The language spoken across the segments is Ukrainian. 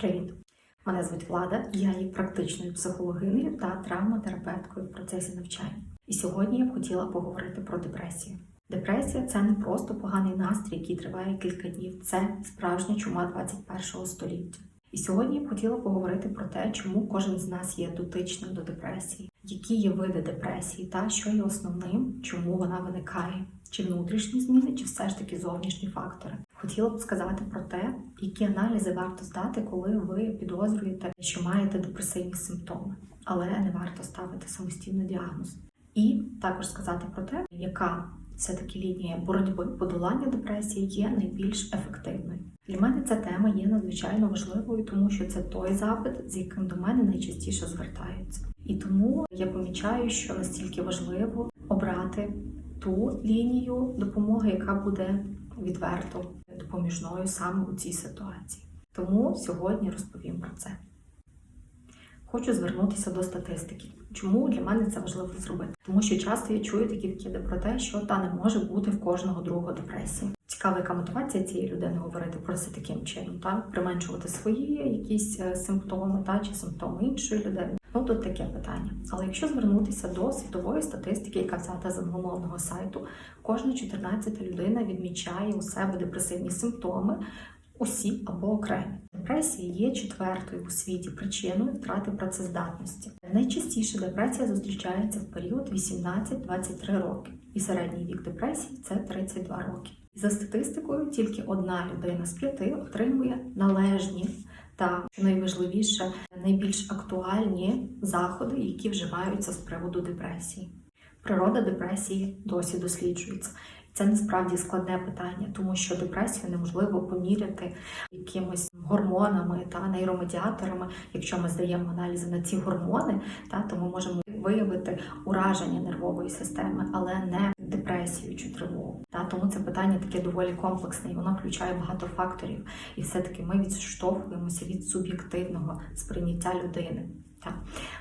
Привіт! Мене звуть Влада, я є практичною психологинею та травматерапевткою в процесі навчання. І сьогодні я б хотіла поговорити про депресію. Депресія це не просто поганий настрій, який триває кілька днів, це справжня чума 21 століття. І сьогодні я б хотіла поговорити про те, чому кожен з нас є дотичним до депресії, які є види депресії, та що є основним, чому вона виникає, чи внутрішні зміни, чи все ж таки зовнішні фактори. Хотіла б сказати про те, які аналізи варто здати, коли ви підозрюєте, що маєте депресивні симптоми, але не варто ставити самостійний діагноз. І також сказати про те, яка все-таки лінія боротьби подолання депресії є найбільш ефективною. Для мене ця тема є надзвичайно важливою, тому що це той запит, з яким до мене найчастіше звертаються. І тому я помічаю, що настільки важливо обрати ту лінію допомоги, яка буде відверто допоміжною саме у цій ситуації. Тому сьогодні розповім про це. Хочу звернутися до статистики. Чому для мене це важливо зробити? Тому що часто я чую такі вкиди про те, що та не може бути в кожного другого депресії. Цікава, яка мотивація цієї людини говорити про це таким чином, та применшувати свої якісь е, симптоми, та чи симптоми іншої людини. Ну тут таке питання. Але якщо звернутися до світової статистики, яка взята з англомовного сайту, кожна 14 людина відмічає у себе депресивні симптоми. Усі або окремі депресія є четвертою у світі причиною втрати працездатності. Найчастіше депресія зустрічається в період 18-23 роки, і середній вік депресії це 32 роки. За статистикою, тільки одна людина з п'яти отримує належні та що найважливіше, найбільш актуальні заходи, які вживаються з приводу депресії. Природа депресії досі досліджується. Це насправді складне питання, тому що депресію неможливо поміряти якимось гормонами та нейромедіаторами. Якщо ми здаємо аналізи на ці гормони, та то ми можемо виявити ураження нервової системи, але не депресію чи тривогу. Та тому це питання таке доволі комплексне, і воно включає багато факторів. І все-таки ми відштовхуємося від суб'єктивного сприйняття людини. Так,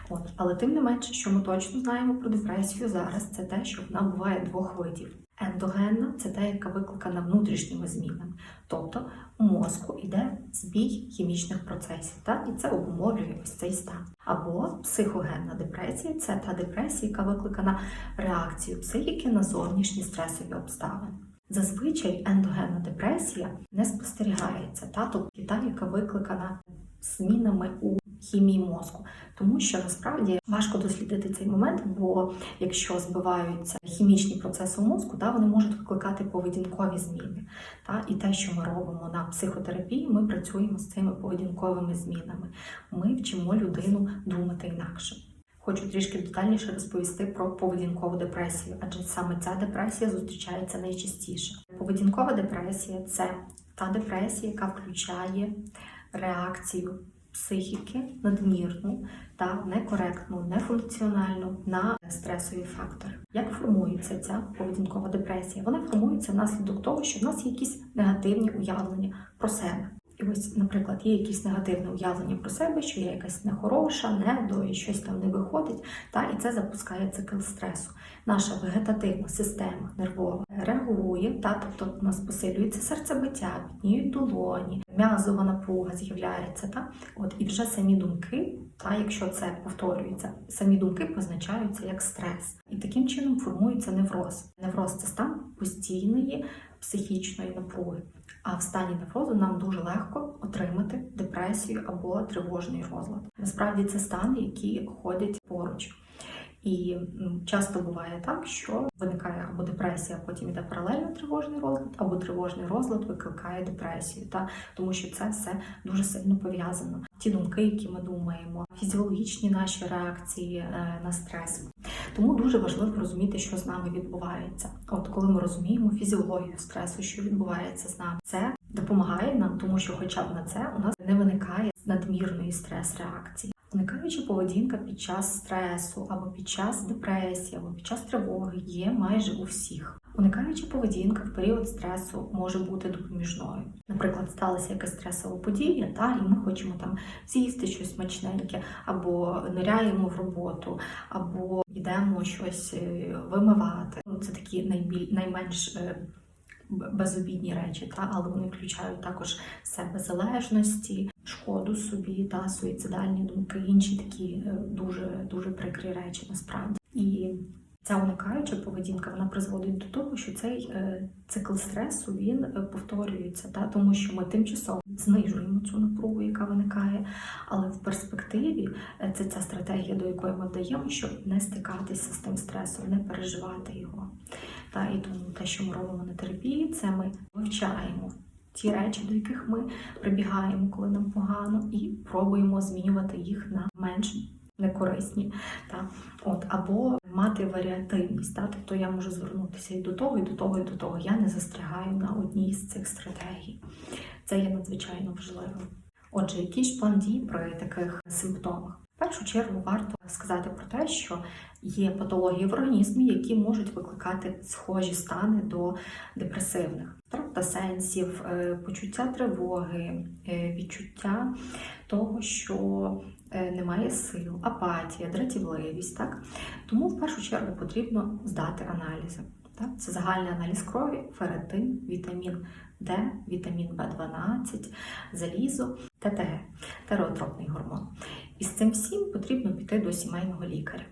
от, але тим не менше, що ми точно знаємо про депресію зараз, це те, що вона буває двох видів. Ендогенна це та, яка викликана внутрішніми змінами, тобто у мозку йде збій хімічних процесів, та, і це обумовлює ось цей стан. Або психогенна депресія це та депресія, яка викликана реакцією психіки на зовнішні стресові обставини. Зазвичай ендогенна депресія не спостерігається, та тобто та, яка викликана змінами у хімії мозку, тому що насправді важко дослідити цей момент, бо якщо збиваються хімічні процеси у мозку, та вони можуть викликати поведінкові зміни. Та і те, що ми робимо на психотерапії, ми працюємо з цими поведінковими змінами. Ми вчимо людину думати інакше. Хочу трішки детальніше розповісти про поведінкову депресію, адже саме ця депресія зустрічається найчастіше. Поведінкова депресія це та депресія, яка включає реакцію психіки надмірну та некоректну, нефункціональну на стресові фактори. Як формується ця поведінкова депресія? Вона формується внаслідок того, що в нас є якісь негативні уявлення про себе. І ось, наприклад, є якісь негативне уявлення про себе, що я якась нехороша, недо і щось там не виходить, та і це запускає цикл стресу. Наша вегетативна система нервова реагує, та тобто у нас посилюється серцебиття, підніють долоні, м'язова напруга з'являється. Та от і вже самі думки, та якщо це повторюється, самі думки позначаються як стрес, і таким чином формується невроз. Невроз це стан постійної психічної напруги. А в стані неврозу нам дуже легко отримати депресію або тривожний розлад. Насправді це стани, які ходять поруч. І часто буває так, що виникає або депресія, а потім іде паралельно тривожний розлад, або тривожний розлад викликає депресію, та тому що це все дуже сильно пов'язано. Ті думки, які ми думаємо, фізіологічні наші реакції е, на стрес. Тому дуже важливо розуміти, що з нами відбувається. От коли ми розуміємо фізіологію стресу, що відбувається з нами, це допомагає нам, тому що, хоча б на це у нас не виникає надмірної стрес-реакції. Уникаюча поведінка під час стресу, або під час депресії, або під час тривоги є майже у всіх. Уникаюча поведінка в період стресу може бути допоміжною. Наприклад, сталася якась стресова подія, та і ми хочемо там з'їсти щось смачненьке, або ниряємо в роботу, або йдемо щось е, вимивати. Ну, Це такі найбіль... найменш е, безобідні речі, та але вони включають також себе залежності, шкоду собі та суїцидальні думки, інші такі е, дуже дуже прикрі речі насправді. І ця уникаюча поведінка вона призводить до того, що цей е, цикл стресу він е, повторюється, та тому що ми тимчасово знижуємо цю напругу, яка виникає, але в перспективі е, це ця стратегія, до якої ми вдаємо, щоб не стикатися з тим стресом, не переживати його. Та і тому те, що ми робимо на терапії, це ми вивчаємо ті речі, до яких ми прибігаємо, коли нам погано, і пробуємо змінювати їх на менш некорисні. Та от або мати варіативність, та тобто я можу звернутися і до того, і до того, і до того. Я не застрягаю на одній з цих стратегій. Це є надзвичайно важливо. Отже, який ж план дій при таких симптомах? В першу чергу варто сказати про те, що є патології в організмі, які можуть викликати схожі стани до депресивних втрата сенсів, е, почуття тривоги, е, відчуття того, що е, немає сил, апатія, дратівливість. Так? Тому в першу чергу потрібно здати аналізи. Так? Це загальний аналіз крові, ферритин, вітамін Д, вітамін В12, залізо, ТТГ, тереотропний гормон. І з цим всім потрібно піти до сімейного лікаря.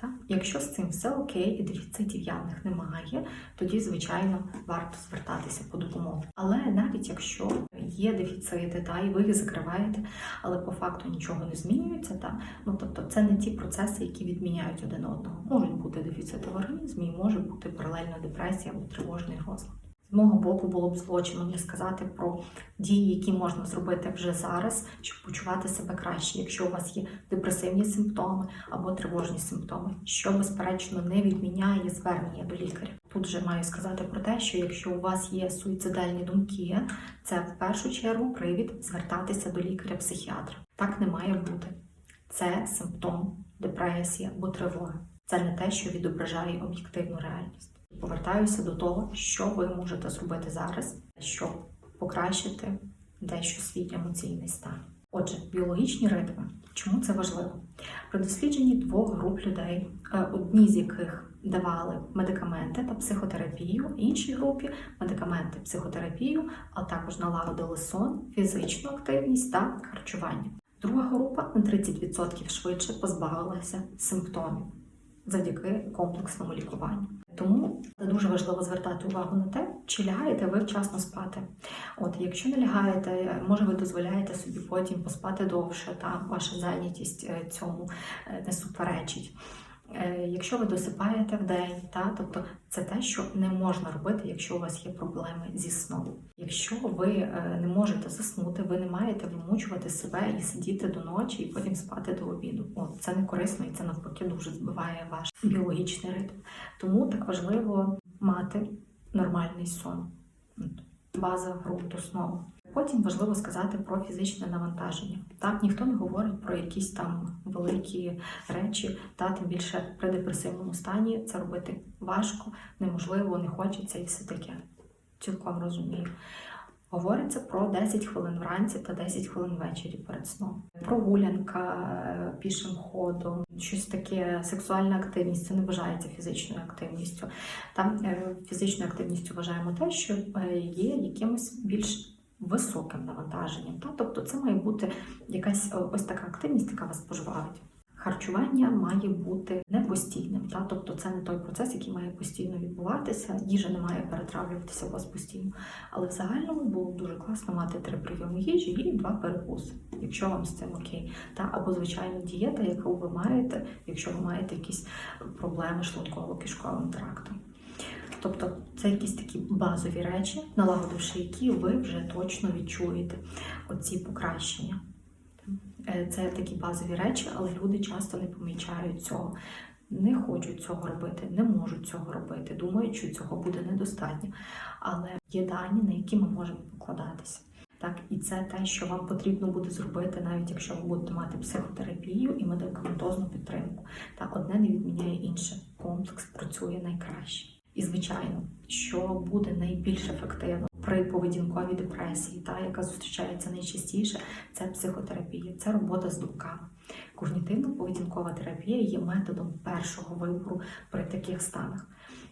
Так? Якщо з цим все окей і дефіцитів явних немає, тоді, звичайно, варто звертатися по допомогу. Але навіть якщо є дефіцити, та і ви їх закриваєте, але по факту нічого не змінюється, та ну тобто це не ті процеси, які відміняють один одного. Можуть бути дефіцити в організмі, і може бути паралельна депресія або тривожний розлад. З мого боку було б злочином не сказати про дії, які можна зробити вже зараз, щоб почувати себе краще, якщо у вас є депресивні симптоми або тривожні симптоми, що безперечно не відміняє звернення до лікаря. Тут же маю сказати про те, що якщо у вас є суїцидальні думки, це в першу чергу привід звертатися до лікаря-психіатра. Так не має бути. Це симптом депресії або тривоги. Це не те, що відображає об'єктивну реальність. Повертаюся до того, що ви можете зробити зараз, щоб покращити дещо свій емоційний стан. Отже, біологічні ритми. Чому це важливо? При дослідженні двох груп людей, е, одні з яких давали медикаменти та психотерапію, іншій групі медикаменти, психотерапію, а також налагодили сон, фізичну активність та харчування. Друга група на 30% швидше позбавилася симптомів завдяки комплексному лікуванню. Тому дуже важливо звертати увагу на те, чи лягаєте ви вчасно спати. От, якщо не лягаєте, може ви дозволяєте собі потім поспати довше, та ваша зайнятість е, цьому е, не суперечить. Е, Якщо ви досипаєте в день, та тобто це те, що не можна робити, якщо у вас є проблеми зі сном. Якщо ви е, не можете заснути, ви не маєте вимучувати себе і сидіти до ночі, і потім спати до обіду. О, це не корисно і це навпаки дуже збиває ваш біологічний ритм. Тому так важливо мати нормальний сон. База ґрунту основа. Потім важливо сказати про фізичне навантаження. Так, ніхто не говорить про якісь там великі речі, та тим більше при депресивному стані це робити важко, неможливо, не хочеться і все таке. Цілком розумію. Говориться про 10 хвилин вранці та 10 хвилин ввечері перед сном. Прогулянка е, пішим ходом, щось таке, сексуальна активність це не вважається фізичною активністю. Там е, фізичною активністю вважаємо те, що е, є якимось більш високим навантаженням. Та? Тобто це має бути якась е, ось така активність, яка вас поживають. Харчування має бути не постійним, та? тобто це не той процес, який має постійно відбуватися, їжа не має перетравлюватися у вас постійно. Але в загальному було дуже класно мати три прийоми їжі і два перекуси, якщо вам з цим окей. Та? Або звичайно дієта, яку ви маєте, якщо ви маєте якісь проблеми шлунково-кишковим трактом. Тобто це якісь такі базові речі, налагодивши які ви вже точно відчуєте оці покращення. Е, Це такі базові речі, але люди часто не помічають цього, не хочуть цього робити, не можуть цього робити, думають, що цього буде недостатньо. Але є дані, на які ми можемо покладатися. Так, і це те, що вам потрібно буде зробити, навіть якщо ви будете мати психотерапію і медикаментозну підтримку. Та одне не відміняє інше. Комплекс працює найкраще. І звичайно, що буде найбільш ефективно при поведінковій депресії, та яка зустрічається найчастіше, це психотерапія, це робота з думками. Когнітивно-поведінкова терапія є методом першого вибору при таких станах.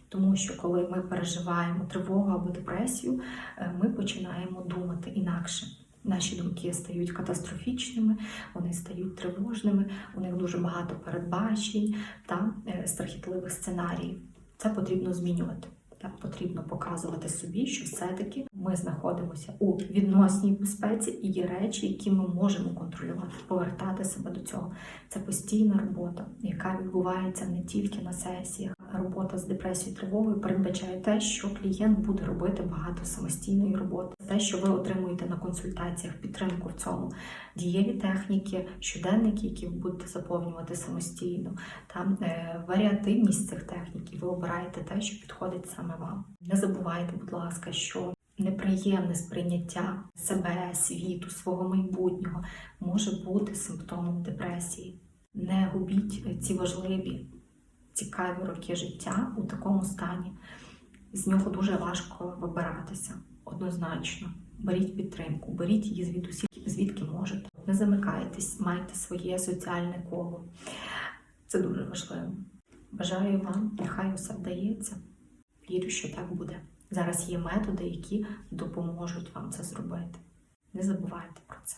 Тому що коли ми переживаємо тривогу або депресію, е, ми починаємо думати інакше. Наші думки стають катастрофічними, вони стають тривожними, у них дуже багато передбачень та е, страхітливих сценаріїв. Це потрібно змінювати. Так, потрібно показувати собі, що все-таки ми знаходимося у відносній безпеці і є речі, які ми можемо контролювати, повертати себе до цього. Це постійна робота, яка відбувається не тільки на сесіях. Робота з депресією тривогою передбачає те, що клієнт буде робити багато самостійної роботи, те, що ви отримуєте на консультаціях, підтримку в цьому, дієві техніки, щоденники, які ви будете заповнювати самостійно, там е, варіативність цих технік, і ви обираєте те, що підходить саме вам. Не забувайте, будь ласка, що неприємне сприйняття себе, світу, свого майбутнього може бути симптомом депресії. Не губіть ці важливі, цікаві роки життя у такому стані. З нього дуже важко вибиратися однозначно. Беріть підтримку, беріть її звідусі, звідки можете. Не замикайтесь, майте своє соціальне коло. Це дуже важливо. Бажаю вам, нехай усе вдається. Вірю, що так буде. Зараз є методи, які допоможуть вам це зробити. Не забувайте про це.